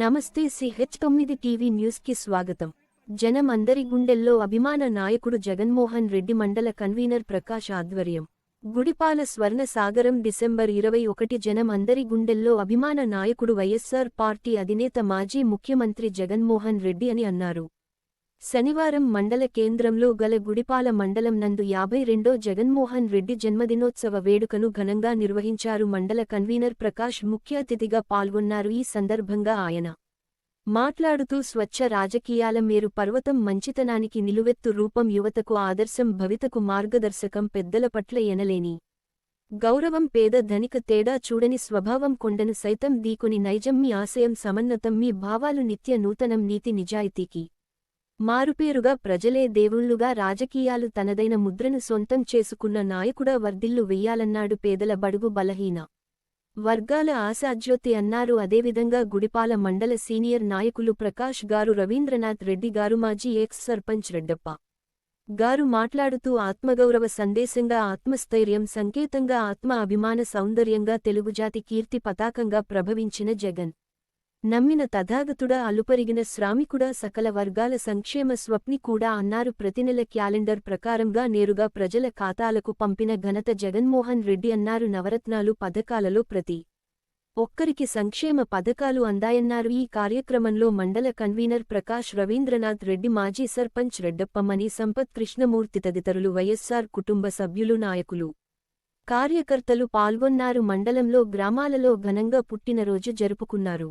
నమస్తే సిహెచ్ తొమ్మిది టీవీ న్యూస్కి స్వాగతం. జనం అందరి గుండెల్లో అభిమాన నాయకుడు జగన్మోహన్ రెడ్డి మండల కన్వీనర్ ప్రకాష్ ఆధ్వర్యం. గుడిపాల స్వర్ణ సాగరం డిసెంబర్ ఇరవై ఒకటి జనం అందరి గుండెల్లో అభిమాన నాయకుడు వైఎస్సార్ పార్టీ అధినేత మాజీ ముఖ్యమంత్రి జగన్మోహన్ రెడ్డి అని అన్నారు. శనివారం మండల కేంద్రంలో గల గుడిపాల మండలం నందు యాభై రెండో జగన్మోహన్ రెడ్డి జన్మదినోత్సవ వేడుకను ఘనంగా నిర్వహించారు మండల కన్వీనర్ ప్రకాష్ ముఖ్య అతిథిగా పాల్గొన్నారు. ఈ సందర్భంగా ఆయన మాట్లాడుతూ స్వచ్ఛ రాజకీయాల మేరు పర్వతం మంచితనానికి నిలువెత్తు రూపం యువతకు ఆదర్శం భవితకు మార్గదర్శకం పెద్దల పట్ల ఎనలేని గౌరవం పేద ధనిక తేడా చూడని స్వభావం కొండను సైతం దీకుని నైజం మీ ఆశయం సమన్నతం మీ భావాలు నిత్య నూతనం నీతి నిజాయితీకి మారుపేరుగా ప్రజలే దేవుళ్ళుగా రాజకీయాలు తనదైన ముద్రను సొంతం చేసుకున్న నాయకుడా వర్ధిల్లు వెయ్యాలన్నాడు పేదల బడుగు బలహీన వర్గాల ఆశాజ్యోతి అన్నారు. అదేవిధంగా గుడిపాల మండల సీనియర్ నాయకులు ప్రకాష్ గారు రవీంద్రనాథ్ రెడ్డి గారు మాజీ ఎక్స్ సర్పంచ్ రెడ్డప్ప గారు మాట్లాడుతూ ఆత్మగౌరవ సందేశంగా ఆత్మస్థైర్యం సంకేతంగా ఆత్మ అభిమాన సౌందర్యంగా తెలుగుజాతి కీర్తి పతాకంగా ప్రభవించిన జగన్. నమ్మిన తథాగతుడా అలుపరిగిన శ్రామికుడా సకల వర్గాల సంక్షేమ స్వప్ని కూడా అన్నారు ప్రతినెల క్యాలెండర్ ప్రకారంగా నేరుగా ప్రజల ఖాతాలకు పంపిన ఘనత జగన్మోహన్ రెడ్డి అన్నారు నవరత్నాలు పథకాలలో ప్రతి ఒక్కరికి సంక్షేమ పథకాలు అందాయన్నారు. ఈ కార్యక్రమంలో మండల కన్వీనర్ ప్రకాష్ రవీంద్రనాథ్ రెడ్డి మాజీ సర్పంచ్ రెడ్డప్పమణి సంపత్ కృష్ణమూర్తి తదితరులు వైఎస్సార్ కుటుంబ సభ్యులు నాయకులు కార్యకర్తలు పాల్గొన్నారు. మండలంలో గ్రామాలలో ఘనంగా పుట్టినరోజు జరుపుకున్నారు.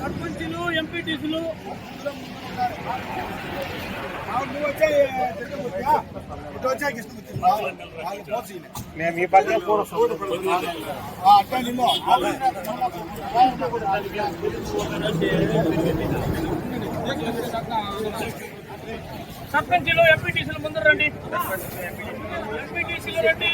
సర్పంచులు ఎంపీటీసీలు. మేము ఈ పక్కన సర్పంచులు ఎంపీటీసీలు ముందు రండి. ఎంపీటీసీలు రండి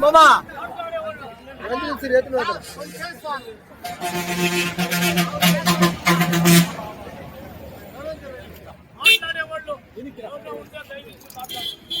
మామా మాట్లాడేవాళ్ళు ఉంటే దయచేసి మాట్లాడండి.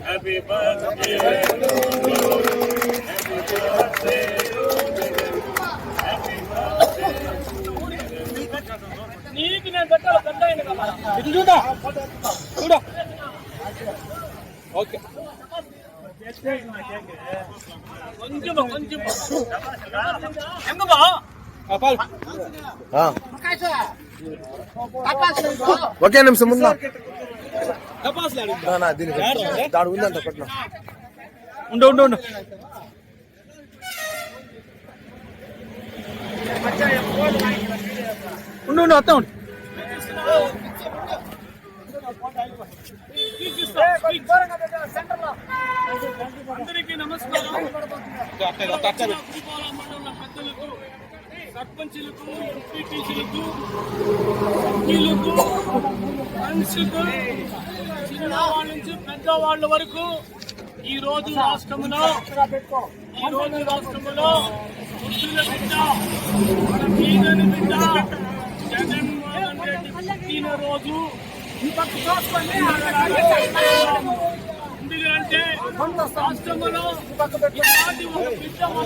హ్యాపీ బర్త్డే నీకు నేను పెట్టాలి పెద్ద అయిన కదా ఇది చూద్దాం చూడు ఓకే ఒకే నిమిషం ఆడు. దీనికి దాడు ఉందంట పట్ల ఉండు ఉండు ఉండు. ఉండు ఉండు వస్తా ఉండు. మండల పెద్దలకు సర్పంచులకు ఎంపీటీసీలకు సభ్యులకు ఫ్రెండ్స్కు చిన్నవాళ్ళ నుంచి పెద్దవాళ్ళ వరకు ఈ రోజు రాష్ట్రంలో ఈ రోజు రాష్ట్రంలో ముస్లింల బిడ్డ మన బిడ్డ జగన్మోహన్ రెడ్డి పుట్టినరోజు. ఎందుకంటే రాష్ట్రంలో చాలా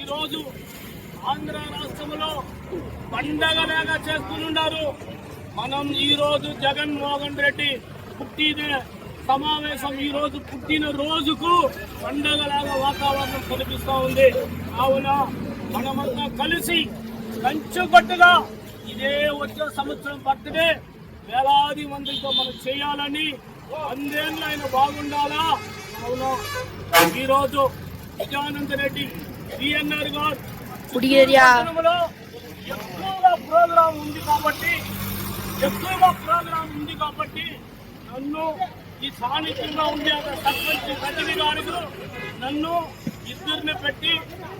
ఈరోజు ఆంధ్ర రాష్ట్రంలో పండగలాగా చేస్తున్నారు మనం ఈరోజు జగన్మోహన్ రెడ్డి పుట్టిన సమావేశం ఈ రోజు పుట్టిన రోజుకు పండగలాగా వాతావరణం కనిపిస్తూ ఉంది. కావున మనమంతా కలిసి కంచుకట్టుగా ఇదే వచ్చే సంవత్సరం బర్త్డే. వేలాది మందితో మనం చేయాలని వందేళ్ళు ఆయన బాగుండాలా? అవును. ఈరోజు విజయానంద రెడ్డి బిఎన్ఆర్ గారు ఎక్కువగా ప్రోగ్రాం ఉంది కాబట్టి ఎక్కువగా ప్రోగ్రాం ఉంది కాబట్టి నన్ను ఈ స్థానికంగా ఉండే సర్పంచ్ రజని గారికి నన్ను ఇద్దరిని పెట్టి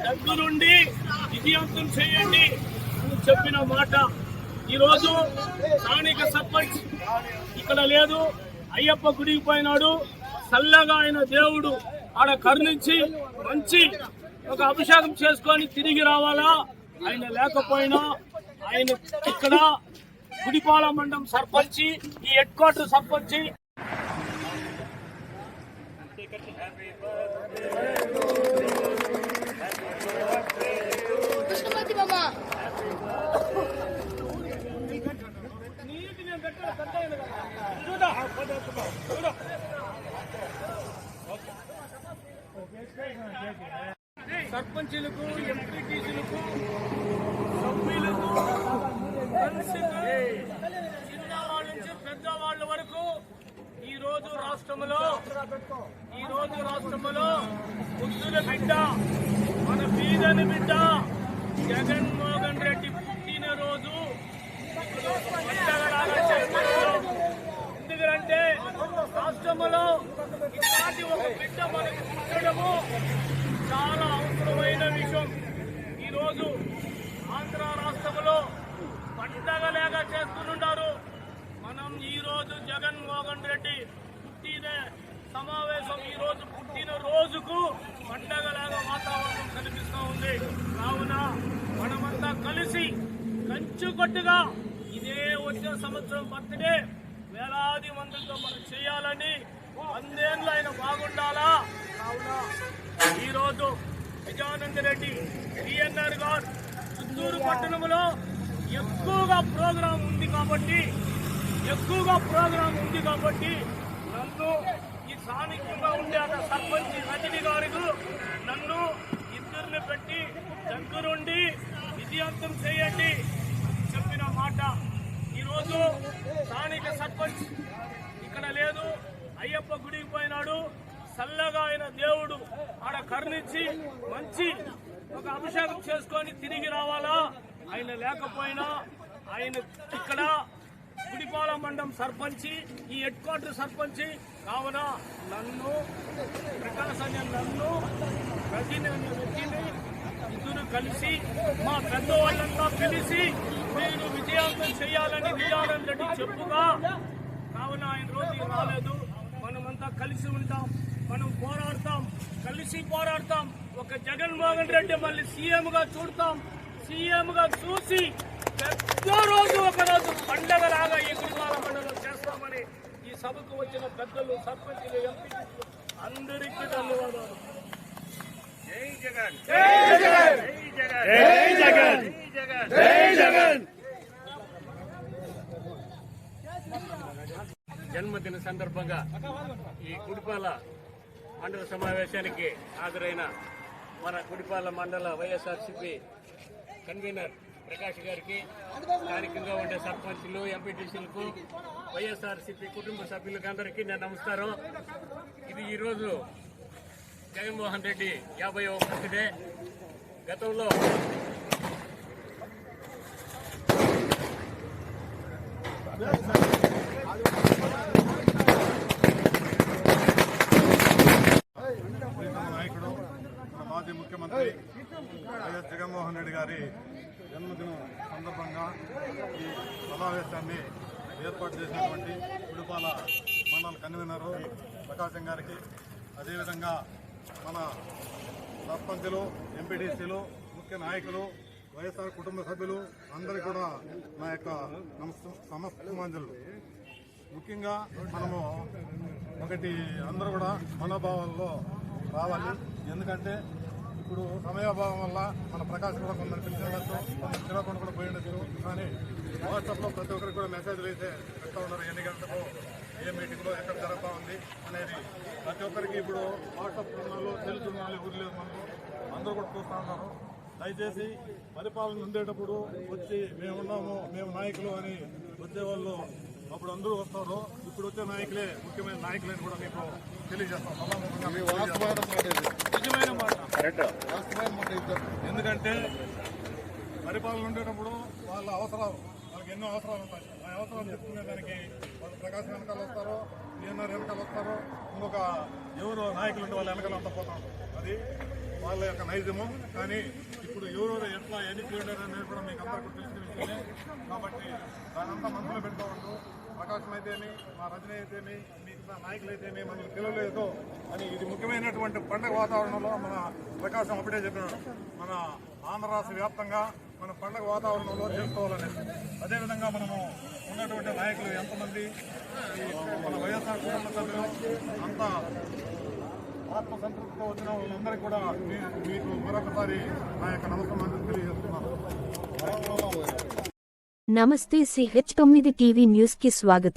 దగ్గరుండి విజయవంతం చేయండి అని చెప్పిన మాట. ఈరోజు స్థానిక సర్పంచ్ ఇక్కడ లేదు. అయ్యప్ప గుడికి పోయినాడు. చల్లగా ఆయన దేవుడు ఆడ కరుణించి మంచి ఒక అభిషేకం చేసుకొని తిరిగి రావాలా? ఆయన లేకపోయినా ఆయన ఇక్కడ గుడిపాల మండలం సర్పంచి ఈ హెడ్ క్వార్టర్ సర్పంచి కృష్ణమూర్తి మామ నీకు నేను పెట్టాను, పెద్ద ఆయన కదా. చూడు. చూడు. సర్పంచులకు ఎంపీటీసీలకు సభ్యులకు ఫ్రెండ్స్కు, చిన్నవాళ్ళ నుంచి పెద్దవాళ్ళ వరకు ఈ రోజు రాష్ట్రంలో ఈ రోజు రాష్ట్రంలో ముద్దుల బిడ్డ మన బీదని బిడ్డ జగన్మోహన్ రెడ్డి పుట్టినరోజు పండగలాగా ఎందుకంటే రాష్ట్రంలో ఇలాంటి ఒక బిడ్డ మనకు పుట్టడము చాలా అవసరమైన విషయం ఈరోజు ఆంధ్ర రాష్ట్రంలో పండగలేగా చేస్తున్నారు మనం ఈ రోజు జగన్మోహన్ రెడ్డి పుట్టిన సమావేశం ఈ రోజు పుట్టిన రోజుకు పండగలాగా వాతావరణం కనిపిస్తూ ఉంది కావున మనమంతా కలిసి కంచుకట్టుగా ఇదే సంవత్సరం బర్త్డే. వేలాది మందితో మనం చేయాలని వందేళ్ళు ఆయన బాగుండాలా? కావున ఈరోజు విజయానంద రెడ్డి బిఎన్ఆర్ గారు చిత్తూరు పట్టణంలో ఎక్కువగా ప్రోగ్రాం ఉంది కాబట్టి ఎక్కువగా ప్రోగ్రాం ఉంది కాబట్టి నన్ను ఈ స్థానికంగా ఉండే అక్కడ సర్పంచ్ రజని గారు నన్ను ఇద్దరిని పెట్టి దగ్గరుండి విజయవంతం చేయండి చెప్పిన మాట ఈరోజు స్థానిక సర్పంచ్ ఇక్కడ లేదు అయ్యప్ప గుడికి పోయినాడు చల్లగా ఆయన దేవుడు ఆడ కరుణించి మంచి ఒక అభిషేకం చేసుకొని తిరిగి రావాలా? ఆయన లేకపోయినా ఆయన ఇక్కడ గుడిపాల మండం సర్పంచి ఈ హెడ్ క్వార్టర్ సర్పంచి. కావున నన్ను ప్రకాశ్ అనే నన్ను రజని అనే వ్యక్తిని ఇద్దరు కలిసి మా పెద్దవాళ్ళంతా పిలిచి మీరు విజయవంతం చేయాలని విజయానంద రెడ్డి చెప్పుగా. కావున ఆయన రోజు రాలేదు. మనమంతా కలిసి ఉంటాం. మనం పోరాడతాం. కలిసి పోరాడతాం. ఒక జగన్మోహన్ రెడ్డి మళ్ళీ సీఎం గా చూడతాం. సీఎం గా చూసి పెద్ద రోజు ఒక రోజు పండగలాగా ఈ గురువాల మండలం చేస్తామని ఈ సభకు వచ్చిన పెద్దలు సర్పంచులు ఎంపీ అందరికీ ధన్యవాదాలు. జై జగన్. జై జగన్. జై జగన్. జై జగన్. జన్మదిన సందర్భంగా ఈ గుడిపాల మండల సమావేశానికి హాజరైన మన కుడిపాల మండల వైఎస్ఆర్సీపీ కన్వీనర్ ప్రకాష్ గారికి స్థానికంగా ఉండే సర్పంచులు ఎంపీటీసీలకు వైఎస్ఆర్సీపీ కుటుంబ సభ్యులకు అందరికీ నేను నమస్కారం. ఇది ఈరోజు జగన్మోహన్ రెడ్డి యాభై ఒకటిదే గతంలో ప్రీతమ నాయకుడు మన మాజీ ముఖ్యమంత్రి వైఎస్ నాయుడు గారి జన్మదినం సందర్భంగా ఈ సమావేశాన్ని ఏర్పాటు చేసినటువంటి ఉడుపాల మండల కన్వీనరు ప్రకాశం గారికి. అదేవిధంగా మన సర్పంచులు ఎంపీటీసీలు ముఖ్య నాయకులు వైఎస్ఆర్ కుటుంబ సభ్యులు అందరికీ కూడా నా యొక్క సమస్తమాంజలు ముఖ్యంగా మనము ఒకటి అందరూ కూడా మనోభావాల్లో రావాలి. ఎందుకంటే ఇప్పుడు సమయాభావం వల్ల మన ప్రకాశం కూడా కొందరు పిలిచినట్టు కొందరు తిరగకుండా కూడా పోయినట్టు కానీ వాట్సాప్లో ప్రతి ఒక్కరికి కూడా మెసేజ్లు అయితే పెడతా ఉన్నారు ఎన్ని గంటలకు ఏ మీటింగ్లో ఎక్కడ జరుగుతూ ఉంది అనేది. ప్రతి ఒక్కరికి ఇప్పుడు వాట్సాప్ ఉన్నాళ్ళు తెలుసు ఉన్నాళ్ళు ఎవరు లేదు మనకు. అందరూ కూడా చూస్తూ ఉన్నారు. దయచేసి పరిపాలన ఉండేటప్పుడు వచ్చి మేము ఉన్నాము మేము నాయకులు అని వచ్చేవాళ్ళు అప్పుడు అందరూ వస్తారు. ఇప్పుడు వచ్చే నాయకులే ముఖ్యమైన నాయకులు అని కూడా మీకు మీకు తెలియజేస్తాం. నిజమైన మాట. వాస్తవమైన మాట. ఎందుకంటే పరిపాలన ఉండేటప్పుడు వాళ్ళ అవసరాలు వాళ్ళకి ఎన్నో అవసరాలు ఉంటాయి. ఆ అవసరాలు చెప్పుకునే దానికి వాళ్ళు ప్రకాశం వెనకాల వస్తారో ఈఎన్ఆర్ వెనకాల వస్తారో ఇంకొక ఎవరు నాయకులు ఉంటే వాళ్ళ వెనకాల అంతా పోతారు అది వాళ్ళ యొక్క నైజము. కానీ ఇప్పుడు ఎవరెవరు ఎట్లా ఎన్ని చేయడం అనేది కూడా మీకు అందరికీ తెలిసిన విషయమే. కాబట్టి దానంతా మనసులో పెట్టుకోవద్దు. ప్రకాశం అయితేమి మా రజనీ అయితేమి నాయకులైతేనే నాయకులు అయితేమి అని ఇది ముఖ్యమైనటువంటి పండగ వాతావరణంలో మన ప్రకాశం అప్పుడే చెప్పినాడు మన ఆంధ్ర రాష్ట్ర వ్యాప్తంగా మన పండగ వాతావరణంలో చేసుకోవాలనేది అదేవిధంగా మనము ఉన్నటువంటి నాయకులు ఎంతమంది మన వైఎస్ఆర్ కుటుంబ సభ్యులు అంతా ఆత్మసంతృప్తితో వచ్చిన వాళ్ళందరికీ కూడా మీకు మరొకసారి నా యొక్క నమస్కారం తెలియజేస్తున్నాను. నమస్తే సిహెచ్ తొమ్మిది టీవీ న్యూస్కి స్వాగతం.